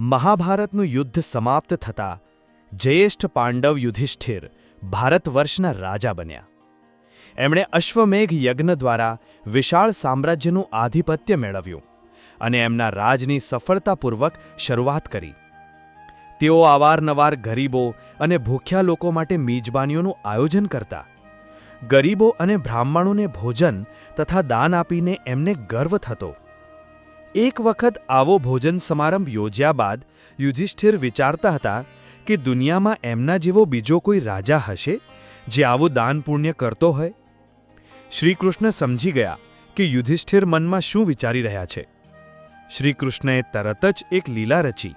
મહાભારતનું યુદ્ધ સમાપ્ત થતાં જયેષ્ઠ પાંડવ યુધિષ્ઠિર ભારતવર્ષના રાજા બન્યા. એમણે અશ્વમેઘ યજ્ઞ દ્વારા વિશાળ સામ્રાજ્યનું આધિપત્ય મેળવ્યું અને એમના રાજની સફળતાપૂર્વક શરૂઆત કરી. તેઓ અવારનવાર ગરીબો અને ભૂખ્યા લોકો માટે મીજબાનીઓનું આયોજન કરતા. ગરીબો અને બ્રાહ્મણોને ભોજન તથા દાન આપીને એમને ગર્વ થતો. એક વખત આવો ભોજન સમારંભ યોજ્યા બાદ યુધિષ્ઠિર વિચારતા હતા કે દુનિયામાં એમના જેવો બીજો કોઈ રાજા હશે જે આવું દાન પુણ્ય કરતો હોય? શ્રીકૃષ્ણ સમજી ગયા કે યુધિષ્ઠિર મનમાં શું વિચારી રહ્યા છે. શ્રીકૃષ્ણએ તરત જ એક લીલા રચી,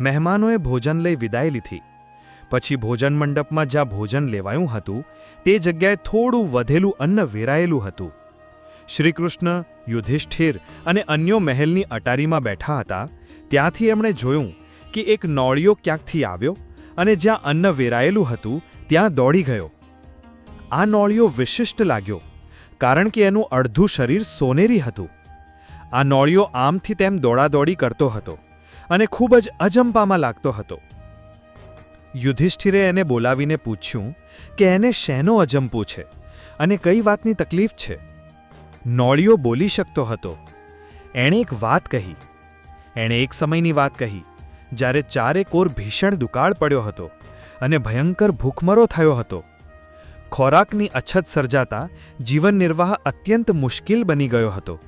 મહેમાનોએ ભોજન લઈ વિદાય લીધી. પછી ભોજન મંડપમાં જ્યાં ભોજન લેવાયું હતું, તે જગ્યાએ થોડું વધેલું અન્ન વેરાયેલું હતું. શ્રીકૃષ્ણ, યુધિષ્ઠિર અને અન્યો મહેલની અટારીમાં બેઠા હતા, ત્યાંથી એમણે જોયું કે એક નોળિયો ક્યાંકથી આવ્યો અને જ્યાં અન્ન વેરાયેલું હતું, ત્યાં દોડી ગયો. આ નોળિયો વિશિષ્ટ લાગ્યો, કારણ કે એનું અડધું શરીર સોનેરી હતું. આ નોળિયો આમથી તેમ દોડાદોડી કરતો હતો અને ખૂબ જ અજંપામાં લાગતો હતો. યુધિષ્ઠિરે એને બોલાવીને પૂછ્યું કે એને શેનો અજંપો છે અને કઈ વાતની તકલીફ છે? નોળિયો બોલી શકતો હતો. એણે એક વાત કહી. એણે એક સમયની વાત કહી, જ્યારે ચારે કોર ભીષણ દુકાળ પડ્યો હતો અને ભયંકર ભૂખમરો થયો હતો. ખોરાકની અછત સર્જાતા જીવન નિર્વાહ અત્યંત મુશ્કેલ બની ગયો હતો.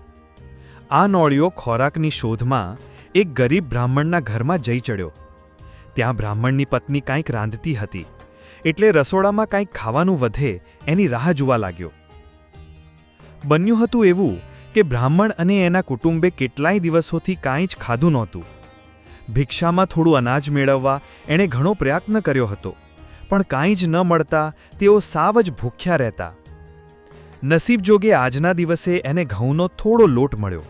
આ નોળિયો ખોરાકની શોધમાં એક ગરીબ બ્રાહ્મણના ઘરમાં જઈ ચડ્યો. ત્યાં બ્રાહ્મણની પત્ની કાંઈક રાંધતી હતી, એટલે રસોડામાં કાંઈક ખાવાનું વધે એની રાહ જોવા લાગ્યો. બન્યું હતું એવું કે બ્રાહ્મણ અને એના કુટુંબે કેટલાય દિવસોથી કાંઈ જ ખાધું નહોતું. ભિક્ષામાં થોડું અનાજ મેળવવા એણે ઘણો પ્રયત્ન કર્યો હતો, પણ કાંઈ જ ન મળતા તેઓ સાવ જ ભૂખ્યા રહેતા. નસીબ જોગે આજના દિવસે એને ઘઉંનો થોડો લોટ મળ્યો,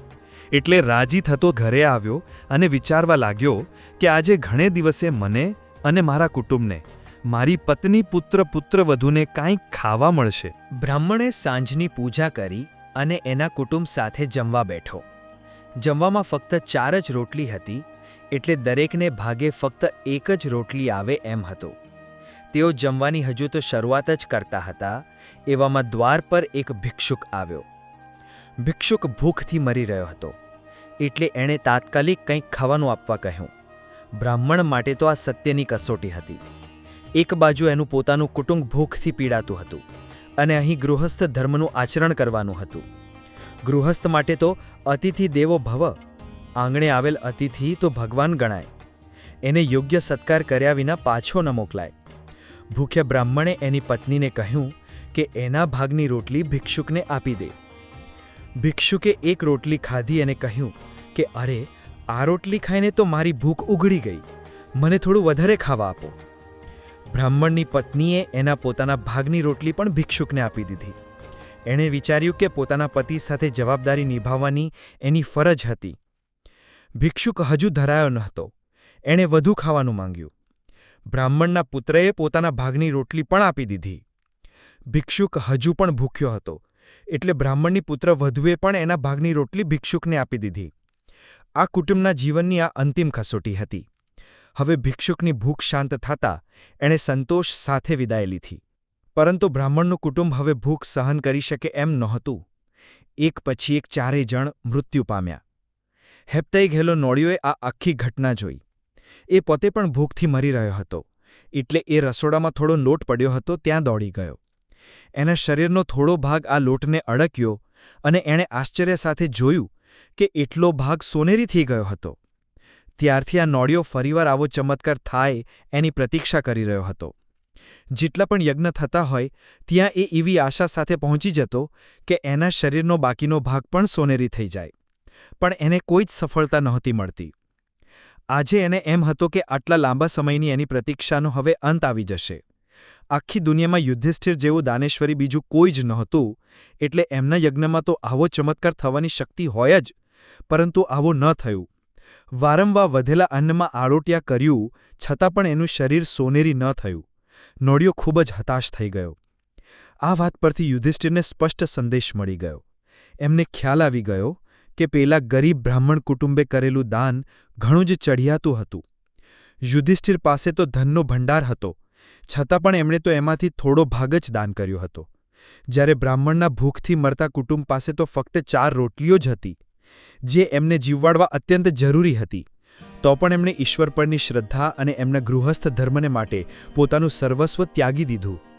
એટલે રાજી થતો ઘરે આવ્યો અને વિચારવા લાગ્યો કે આજે ઘણે દિવસે મને અને મારા કુટુંબને મારી પત્ની પુત્ર પુત્રવધૂને કાંઈક ખાવા મળશે. બ્રાહ્મણે સાંજની પૂજા કરી અને એના કુટુંબ સાથે જમવા બેઠો. જમવામાં ફક્ત ચાર જ રોટલી હતી, એટલે દરેકને ભાગે ફક્ત એક જ રોટલી આવે એમ હતો. તેઓ જમવાની હજુ તો શરૂઆત જ કરતા હતા, એવામાં દ્વાર પર એક ભિક્ષુક આવ્યો. ભિક્ષુક ભૂખથી મરી રહ્યો હતો, એટલે એણે તાત્કાલિક કંઈક ખાવાનું આપવા કહ્યું. બ્રાહ્મણ માટે તો આ સત્યની કસોટી હતી. એક બાજુ એનું પોતાનું કુટુંબ ભૂખથી પીડાતું હતું અને અહીં ગૃહસ્થ ધર્મનું આચરણ કરવાનું હતું. ગૃહસ્થ માટે તો અતિથિ દેવો ભવ, આંગણે આવેલ અતિથિ તો ભગવાન ગણાય. એને યોગ્ય સત્કાર કર્યા વિના પાછો ન મોકલાય. ભૂખ્યા બ્રાહ્મણે એની પત્નીને કહ્યું કે એના ભાગની રોટલી ભિક્ષુકને આપી દે. ભિક્ષુકે એક રોટલી ખાધી અને કહ્યું કે, અરે, આ રોટલી ખાઈને તો મારી ભૂખ ઉઘડી ગઈ. મને થોડું વધારે ખાવા આપો. બ્રાહ્મણની પત્નીએ એના પોતાના ભાગની રોટલી પણ ભિક્ષુકને આપી દીધી. એણે વિચાર્યું કે પોતાના પતિ સાથે જવાબદારી નિભાવવાની એની ફરજ હતી. ભિક્ષુક હજુ ધરાયો નહોતો એણે વધુ ખાવાનું માંગ્યું. બ્રાહ્મણના પુત્રએ પોતાના ભાગની રોટલી પણ આપી દીધી. ભિક્ષુક હજુ પણ ભૂખ્યો હતો, એટલે બ્રાહ્મણની પુત્ર વધુએ પણ એના ભાગની રોટલી ભિક્ષુકને આપી દીધી. આ કુટુંબના જીવનની આ અંતિમ કસોટી હતી. હવે ભિક્ષુકની ભૂખ શાંત થતાં એણે સંતોષ સાથે વિદાય લીધી. પરંતુ બ્રાહ્મણનું કુટુંબ હવે ભૂખ સહન કરી શકે એમ નહોતું. એક પછી એક ચારેય જણ મૃત્યુ પામ્યા. હેપતાઈ ગયેલો નોળિયોએ આ આખી ઘટના જોઈ. એ પોતે પણ ભૂખથી મરી રહ્યો હતો. એટલે એ રસોડામાં થોડો લોટ પડ્યો હતો, ત્યાં દોડી ગયો. એના શરીરનો થોડો ભાગ આ લોટને અડક્યો અને એણે આશ્ચર્ય સાથે જોયું કે એટલો ભાગ સોનેરી થઈ ગયો હતો. ત્યારથી આ નોળિયો ફરીવાર આવો ચમત્કાર થાય એની પ્રતીક્ષા કરી રહ્યો હતો. જેટલા પણ યજ્ઞ થતા હોય, ત્યાં એ એવી આશા સાથે પહોંચી જતો કે એના શરીરનો બાકીનો ભાગ પણ સોનેરી થઈ જાય. પણ એને કોઈ જ સફળતા નહોતી મળતી. આજે એને એમ હતો કે આટલા લાંબા સમયની એની પ્રતીક્ષાનો હવે અંત આવી જશે. આખી દુનિયામાં યુદ્ધિષ્ઠિર જેવું દાનેશ્વરી બીજું કોઈ જ નહોતું, એટલે એમના યજ્ઞમાં તો આવો ચમત્કાર થવાની શક્તિ હોય જ, પરંતુ આવું ન થયું. વારંવાર વધેલા અન્નમાં આળોટિયા કર્યું, છતાં પણ એનું શરીર સોનેરી ન થયું. નોડિયો ખૂબ જ હતાશ થઈ ગયો. આ વાત પરથી યુધિષ્ઠિરને સ્પષ્ટ સંદેશ મળી ગયો. એમને ખ્યાલ આવી ગયો કે પેલા ગરીબ બ્રાહ્મણ કુટુંબે કરેલું દાન ઘણું જ ચઢિયાતું હતું. યુધિષ્ઠિર પાસે તો ધનનો ભંડાર હતો, છતાં પણ એમણે તો એમાંથી થોડો ભાગ જ દાન કર્યો હતો. જ્યારે બ્રાહ્મણના ભૂખથી મરતા કુટુંબ પાસે તો ફક્ત ચાર રોટલીઓ જ હતી. જે એમને જીવવાડવા અત્યંત જરૂરી હતી. તો પણ એમણે ઈશ્વર પરની શ્રદ્ધા અને એમના ગૃહસ્થ ધર્મને માટે પોતાનું સર્વસ્વ ત્યાગી દીધું.